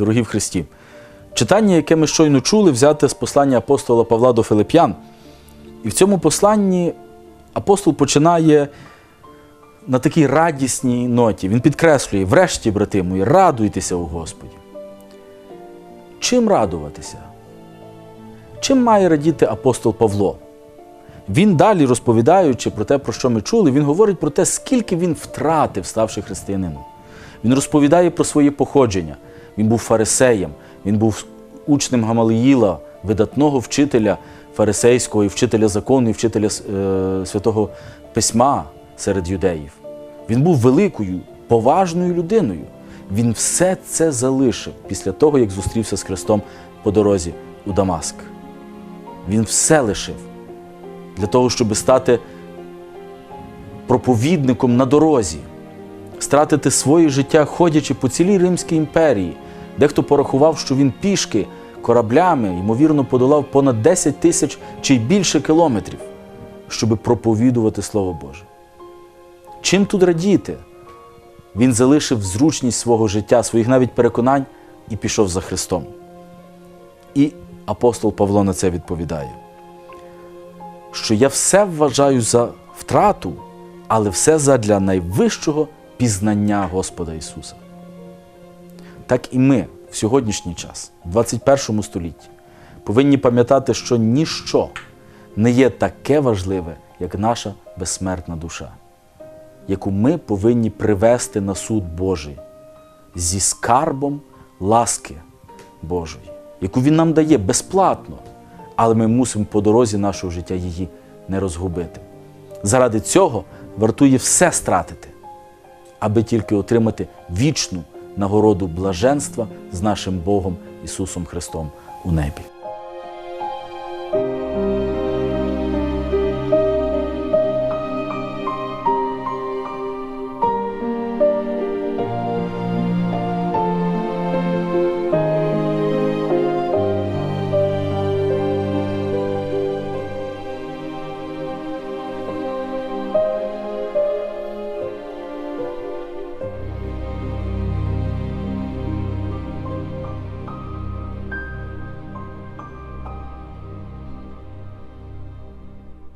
дорогі в Христі. Читання, яке ми щойно чули, взяте з послання апостола Павла до Филип'ян. І в цьому посланні апостол починає на такій радісній ноті. Він підкреслює, врешті, брати мої, радуйтеся у Господі. Чим радуватися? Чим має радіти апостол Павло? Він далі, розповідаючи про те, про що ми чули, він говорить про те, скільки він втратив, ставши християнином. Він розповідає про своє походження. Він був фарисеєм, він був учнем Гамалиїла, видатного вчителя фарисейського, і вчителя закону, і вчителя е, святого письма серед юдеїв. Він був великою, поважною людиною. Він все це залишив після того, як зустрівся з Христом по дорозі у Дамаск. Він все лишив для того, щоб стати проповідником на дорозі, стратити своє життя, ходячи по цілій Римській імперії. Дехто порахував, що він пішки кораблями, ймовірно, подолав понад 10 тисяч чи й більше кілометрів, щоб проповідувати Слово Боже. Чим тут радіти? Він залишив зручність свого життя, своїх навіть переконань і пішов за Христом. І апостол Павло на це відповідає, що я все вважаю за втрату, але все задля найвищого пізнання Господа Ісуса. Так і ми в сьогоднішній час, в 21 столітті, повинні пам'ятати, що ніщо не є таке важливе, як наша безсмертна душа, яку ми повинні привести на суд Божий зі скарбом ласки Божої, яку Він нам дає безплатно, але ми мусимо по дорозі нашого життя її не розгубити. Заради цього вартує все стратити, аби тільки отримати вічну нагороду блаженства з нашим Богом Ісусом Христом у небі.